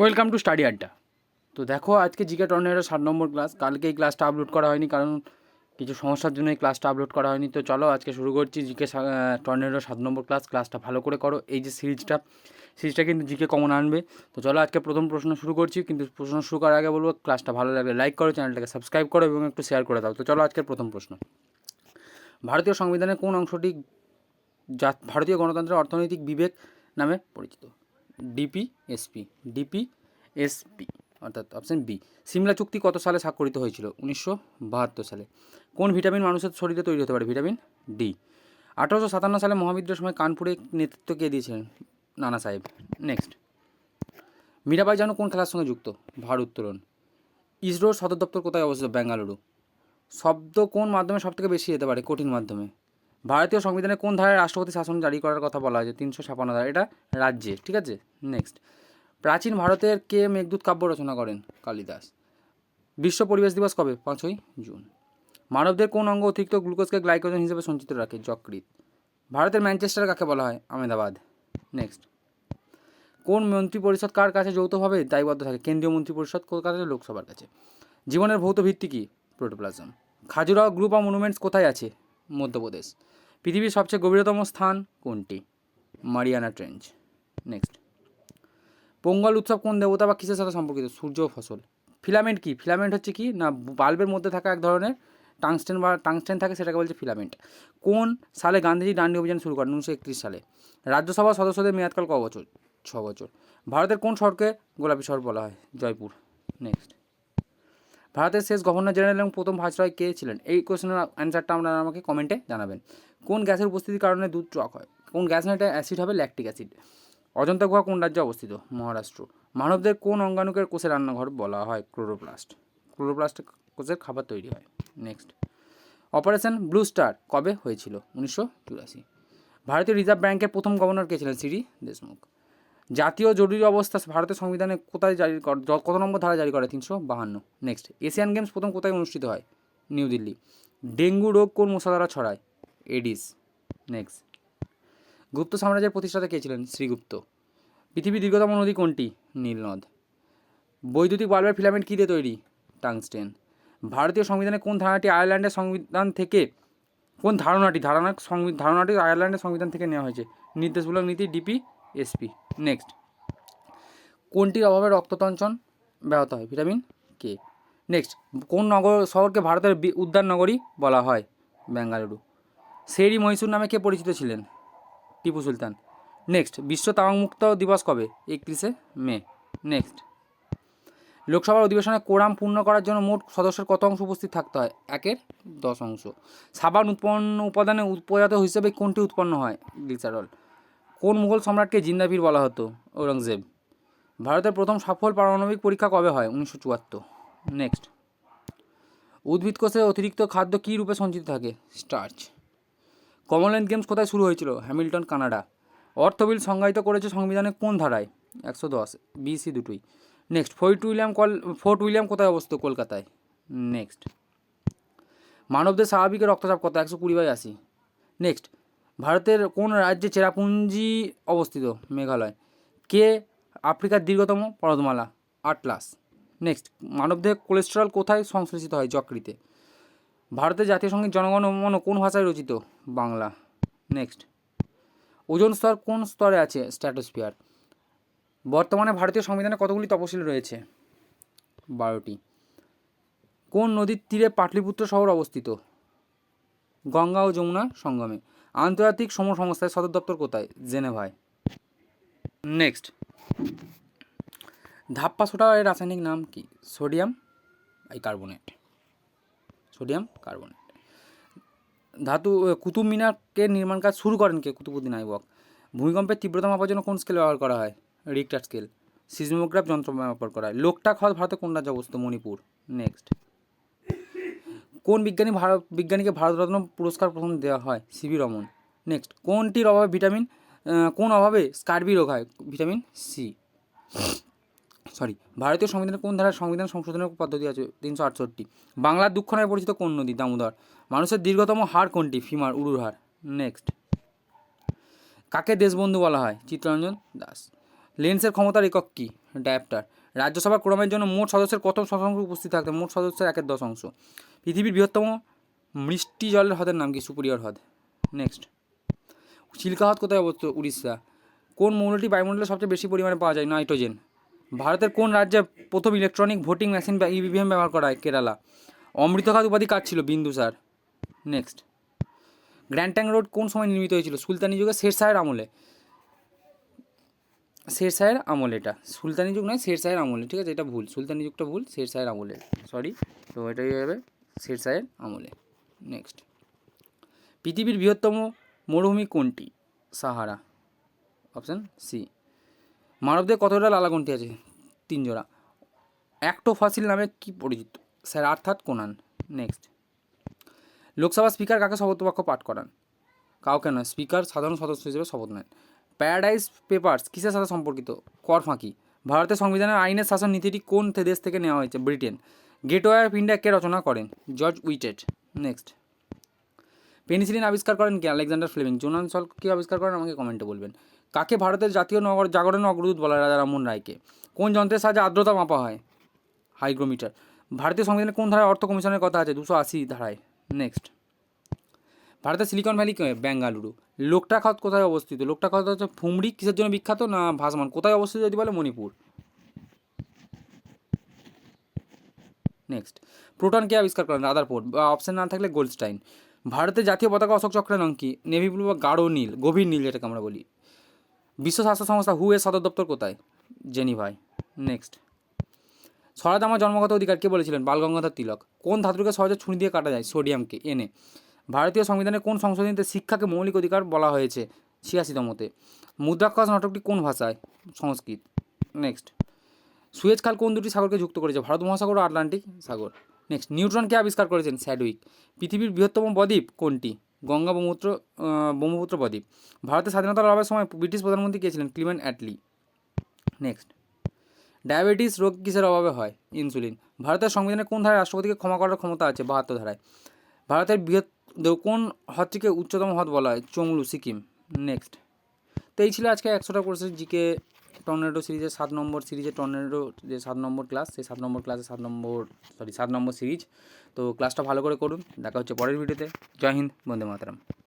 Welcome to study আড্ডা। তো দেখো, আজকে জিকে টর্নেরও ষাট নম্বর ক্লাস। কালকে এই ক্লাসটা আপলোড করা হয়নি, কারণ কিছু সমস্যার জন্য এই ক্লাসটা আপলোড করা হয়নি। তো চলো, আজকে শুরু করছি জিকে টর্নেরও সাত নম্বর ক্লাস। ক্লাসটা ভালো করে করো। এই যে সিরিজটা সিরিজটা কিন্তু জিকে কমন আনবে। তো চলো, আজকে প্রথম প্রশ্ন শুরু করছি। কিন্তু প্রশ্ন শুরু করার আগে বলব, ক্লাসটা ভালো লাগলে লাইক করো, চ্যানেলটাকে সাবস্ক্রাইব করো এবং একটু শেয়ার করে দাও। তো চলো, আজকের প্রথম প্রশ্ন। ভারতীয় সংবিধানের কোন অংশটি ভারতীয় গণতন্ত্রের অর্থনৈতিক বিবেক নামে পরিচিত? ডিপি এসপি ডিপি এসপি অর্থাৎ অপশন বি সিমলা চুক্তি কত সালে স্বাক্ষরিত হয়েছিল? উনিশশো বাহাত্তর সালে। কোন ভিটামিন মানুষের শরীরে তৈরি হতে পারে? ভিটামিন ডি আঠারোশো সাতান্ন সালে মহাবিদ্রোহের সময় কানপুরে নেতৃত্ব কে দিয়েছিলেন? নানা সাহেব। নেক্সট মীরাবাই জানো কোন খেলার সঙ্গে যুক্ত? ভার উত্তোলন। ইসরোর সদর দপ্তর কোথায় অবস্থিত? বেঙ্গালুরু। শব্দ কোন মাধ্যমে সবথেকে বেশি যেতে পারে? কঠিন মাধ্যমে। ভারতীয় সংবিধানে কোন ধারায় রাষ্ট্রপতি শাসন জারি করার কথা বলা হয়েছে? তিনশো ছাপান্ন ধারা। এটা রাজ্যে, ঠিক আছে? নেক্সট প্রাচীন ভারতের কে মেঘদূত কাব্য রচনা করেন? কালিদাস। বিশ্ব পরিবেশ দিবস কবে? পাঁচই জুন। মানবদের কোন অঙ্গ অতিরিক্ত গ্লুকোজকে গ্লাইকোজেন হিসেবে সঞ্চিত রাখে? যকৃত ভারতের ম্যানচেস্টার কাকে বলা হয়? আহমেদাবাদ। নেক্সট কোন মন্ত্রী পরিষদ কার কাছে যৌথভাবে দায়বদ্ধ থাকে? কেন্দ্রীয় মন্ত্রী পরিষদ কলকাতা লোকসভার কাছে। জীবনের ভৌত ভিত্তি কী? Protoplasm. Khajuraho group of monuments কোথায় আছে? মধ্যপ্রদেশ। পৃথিবীর সবচেয়ে গভীরতম স্থান কোনটি? Mariana trench. নেক্সট। পোঙ্গল উৎসব কোন দেবতা বা কিসের সাথে সম্পর্কিত? সূর্য ফসল। ফিলামেন্ট কি? ফিলামেন্ট হচ্ছে কি? না, বাল্বের মধ্যে থাকা এক ধরনের টাংস্টেন বা টাংস্টেন থাকে, সেটাকে বলছে ফিলামেন্ট। কোন সালে গান্ধীজি ডান্ডি অভিযান শুরু করেন? উনিশশো একত্রিশ সালে। রাজ্যসভা সদস্যদের মেয়াদকাল ক বছর? ছ বছর। ভারতের কোন শহরকে গোলাপী শহর বলা হয়? জয়পুর। নেক্সট। ভারতের শেষ গভর্নর জেনারেল এবং প্রথম ভাইসরয় কে ছিলেন? এই কোশ্চেনের অ্যান্সারটা আপনারা আমাকে কমেন্টে জানাবেন। কোন গ্যাসের উপস্থিতির কারণে দুধ টক হয়? কোন গ্যাস না এটা অ্যাসিড হবে? ল্যাকটিক অ্যাসিড অজন্তা গুহা কোন রাজ্যে অবস্থিত? মহারাষ্ট্র। মানবদের কোন অঙ্গাণুকের কোষে রান্নাঘর বলা হয়? ক্লোরোপ্লাস্ট। ক্লোরোপ্লাস্ট কোষের খাবার তৈরি হয়। নেক্সট অপারেশন ব্লু স্টার কবে হয়েছিল? উনিশশো চুরাশি। ভারতীয় রিজার্ভ ব্যাংকের প্রথম গভর্নর কে ছিলেন? সিরি দেশমুখ। জাতীয় জরুরি অবস্থা ভারতের সংবিধানে কোথায় জারি কত নম্বর ধারা জারি করে? তিনশো বাহান্ন। নেক্সট এশিয়ান গেমস প্রথম কোথায় অনুষ্ঠিত হয়? নিউ দিল্লি। ডেঙ্গু রোগ কোন মশা দ্বারা ছড়ায়? এডিস। নেক্সট গুপ্ত সাম্রাজ্যের প্রতিষ্ঠাতা কে ছিলেন? শ্রীগুপ্ত। পৃথিবীর দীর্ঘতম নদী কোনটি? নীলনদ। বৈদ্যুতিক বাল্বের ফিলামেন্ট কী দিয়ে তৈরি? টাংস্টেন। ভারতীয় সংবিধানে কোন ধারণাটি আয়ারল্যান্ডের সংবিধান থেকে কোন ধারণাটি? ধারণা ধারণাটি আয়ারল্যান্ডের সংবিধান থেকে নেওয়া হয়েছে। নির্দেশমূলক নীতি, ডিপি, এসপি। নেক্সট কোনটির অভাবে রক্ততঞ্চন ব্যাহত হয়? Vitamin K? নেক্সট কোন নগর শহরকে ভারতের উদ্যান নগরী বলা হয়? বেঙ্গালুরু। শেরি মহীশূর নামে কে পরিচিত ছিলেন? টিপু সুলতান। নেক্সট, বিশ্ব তামাকমুক্ত দিবস কবে? একত্রিশে মে। নেক্সট। লোকসভার অধিবেশনে কোরাম পূর্ণ করার জন্য মোট সদস্যের কত অংশ উপস্থিত থাকতে হয়? একের দশ অংশ। সাবান উৎপন্ন, উপাদানে উপজাত হিসেবে কোনটি উৎপন্ন হয়? গ্লিসারল। কোন মুঘল সম্রাটকে জিন্দাবির বলা হতো? ঔরঙ্গজেব। ভারতের প্রথম সফল পারমাণবিক পরীক্ষা কবে হয়? উনিশশো চুয়াত্তর। নেক্সট। উদ্ভিদ কোষে অতিরিক্ত খাদ্য কী রূপে সঞ্চিত থাকে? স্টার্চ। কমনওয়েলথ গেমস কোথায় শুরু হয়েছিল? Hamilton, Canada. অর্থ বিল সংজ্ঞায়িত করেছে সংবিধানের কোন ধারায়? একশো দশ বিসি দুটোই। নেক্সট ফোর্ট উইলিয়াম কল, ফোর্ট উইলিয়াম কোথায় অবস্থিত? কলকাতায়। নেক্সট মানবদের স্বাভাবিক রক্তচাপ কত? একশো কুড়ি বাই আশি। নেক্সট ভারতের কোন রাজ্যে চেরাপুঞ্জি অবস্থিত? মেঘালয়। কে আফ্রিকার দীর্ঘতম পর্বতমালা, আটলাস। নেক্সট মানবদেহে কোলেস্টেরল কোথায় সংশ্লেষিত হয়? যকৃতে। ভারতের জাতীয় সংগীত জনগণমন কোন ভাষায় রচিত? বাংলা। নেক্সট ওজন স্তর কোন স্তরে আছে? স্ট্র্যাটোস্ফিয়ার বর্তমানে ভারতীয় সংবিধানে কতগুলি তপশিল রয়েছে? বারোটি। কোন নদীর তীরে পাটলিপুত্র শহর অবস্থিত? গঙ্গা ও যমুনা সঙ্গমে। আন্তর্জাতিক সম সংস্থায় সদর দপ্তর কোথায়? জেনেভায়। নেক্সট ধাপ্পা সোডা এর রাসায়নিক নাম কি? সোডিয়াম আই কার্বনেট। Sodium carbonate. ধাতু কুতুব মিনারকে নির্মাণ কাজ শুরু করেন কে? কুতুবুদ্দিন আইবক। ভূমিকম্পের তীব্রতা মাপার জন্য কোন স্কেল ব্যবহার করা হয়? রিক্টার স্কেল সিজমোগ্রাফ যন্ত্র ব্যবহার করা হয়। লোকটাক হ্রদ ভারতে কোন রাজ্যে অবস্থিত? মণিপুর। নেক্সট কোন বিজ্ঞানী ভারত বিজ্ঞানীকে ভারতরত্ন পুরস্কার প্রথম দেওয়া হয়? সিবি রমন। নেক্সট কোনটির অভাবে ভিটামিন কোন অভাবে স্কার্বি রোগ হয়? ভিটামিন সি সরি, ভারতীয় সংবিধানের কোন ধারার সংবিধান সংশোধনের পদ্ধতি আছে? তিনশো আটষট্টি। বাংলার দুঃখ নামে পরিচিত কোন নদী? দামোদর। মানুষের দীর্ঘতম হাড় কোনটি? ফিমার, উরুর হাড়। নেক্সট। কাকে দেশবন্ধু বলা হয়? চিত্তরঞ্জন দাস। লেন্সের ক্ষমতার একক কী? ডায়াপ্টার। রাজ্যসভা ক্রমের জন্য মোট সদস্যের কত শতাংশ উপস্থিত থাকতে? মোট সদস্যের একের দশ অংশ। পৃথিবীর বৃহত্তম মিষ্টি জলের হ্রদের নাম কি? সুপিরিয়র হ্রদ নেক্সট। চিল্কা হ্রদ কোথায় অবস্থিত? উড়িষ্যা। কোন মৌলটি বায়ুমণ্ডলে সবচেয়ে বেশি পরিমাণে পাওয়া যায়? নাইট্রোজেন। ভারতের কোন রাজ্যে প্রথম ইলেকট্রনিক ভোটিং মেশিন বা ইভিএম ব্যবহার করা হয়? কেরালা। অমৃতঘাত উপাধি কার ছিল? Bindusara next grand trunk road কোন সময় নির্মিত হয়েছিল? সুলতানি যুগে শের শাহের আমলে। শের শাহের আমলে এটা। সুলতানি যুগ নয়, শের শাহের আমলে। ঠিক আছে, এটা ভুল। সুলতানি যুগটা ভুল, শের শাহের আমলে। সরি তো এটাই হবে শের শাহের আমলে। নেক্সট পৃথিবীর বৃহত্তম মরুভূমি কোনটি? সাহারা। অপশান সি মানবদের কতটা লালাগন্টি আছে? তিন জোড়া। অ্যাক্টোফাসিল নামে কি পরিচিত? স্যার অর্থাৎ কোনান। নেক্সট। লোকসভা স্পিকার কাকে শপথবাক্য পাঠ করান? কাউকে নয়, স্পিকার সাধারণ সদস্য হিসেবে শপথ নেন। প্যারাডাইস পেপার্স কিসের সাথে সম্পর্কিত? কর ফাঁকি। ভারতের সংবিধানের আইনের শাসন নীতিটি কোন দেশ থেকে নেওয়া হয়েছে? ব্রিটেন। গেটওয়ে অফ ইন্ডিয়া কে রচনা করেন? George Wittet. নেক্সট। পেনিসিলিন আবিষ্কার করেন কে? Alexander Fleming. জোনান সল কে আবিষ্কার করেন? আমাকে কমেন্টে বলবেন। কাকে ভারতের জাতীয় নগর জাগরণের অগ্রদূত বলা রাজা রামমোহন রায়কে? কোন যন্ত্রের সাহায্যে আর্দ্রতা মাপা হয়? হাইগ্রোমিটার। ভারতীয় সংবিধানে কোন ধারায় অর্থ কমিশনের কথা আছে? দুশো আশি ধারায়। নেক্সট। ভারতের সিলিকন ভ্যালি বেঙ্গালুরু। লোকটা খাত কোথায় অবস্থিত? লোকটা খাত হচ্ছে ফুমড়ি? কিসের জন্য বিখ্যাত না ভাসমান? কোথায় অবস্থিত যদি বলে? মণিপুর। নেক্সট। প্রোটন কে আবিষ্কার করেন? রাদারফোর্ড। বা অপশন না থাকলে গোল্ডস্টাইন ভারতের জাতীয় পতাকা অশোক চক্রের রঙ কি? নেভি ব্লু বা গাঢ় নীল, গভীর নীল যেটাকে আমরা বলি। বিশ্ব স্বাস্থ্য সংস্থা হু এর সদর দপ্তর কোথায়? জেনিভাই নেক্সট সরাদামা জন্মগত অধিকার কে বলেছিলেন? বালগঙ্গাধর তিলক। কোন ধাতুকে সহজে ছুরি দিয়ে কাটা যায়? সোডিয়ামকে এনে ভারতীয় সংবিধানে কোন সংশোধনীতে শিক্ষাকে মৌলিক অধিকার বলা হয়েছে? ছিয়াশিতমতে মুদ্রাক্ষস নাটকটি কোন ভাষায়? সংস্কৃত। নেক্সট সুয়েজ খাল কোন দুটি সাগরকে যুক্ত করেছে? ভারত মহাসাগর ও আটলান্টিক সাগর। নেক্সট নিউট্রনকে আবিষ্কার করেছেন? স্যাডউইক। পৃথিবীর বৃহত্তম বদ্বীপ কোনটি? গঙ্গা ব্রহ্মপুত্র ব্রহ্মপুত্র বদ্বীপ ভারতের স্বাধীনতা লাভের সময় ব্রিটিশ প্রধানমন্ত্রী কে ছিলেন? Clement Attlee. নেক্সট ডায়াবেটিস রোগ কিসের অভাবে হয়? ইনসুলিন। ভারতের সংবিধানে কোন ধারায় রাষ্ট্রপতিকে ক্ষমা করার ক্ষমতা আছে? বাহাত্তর ধারায়। ভারতের বৃহৎ কোন হ্রদটিকে উচ্চতম হ্রদ বলা হয়? চংলু, সিকিম। নেক্সট তো এই ছিল আজকে একশোটা কোর্সের জিকে টর্নেডো সিরিজের সাত নম্বর সিরিজে টর্নেডো যে সাত নম্বর ক্লাস, সেই সাত নম্বর ক্লাসে সাত নম্বর সরি সাত নম্বর সিরিজ। তো ক্লাসটা ভালো করে করুন। দেখা হচ্ছে পরের ভিডিওতে। জয় হিন্দ, বন্দে মাতরম।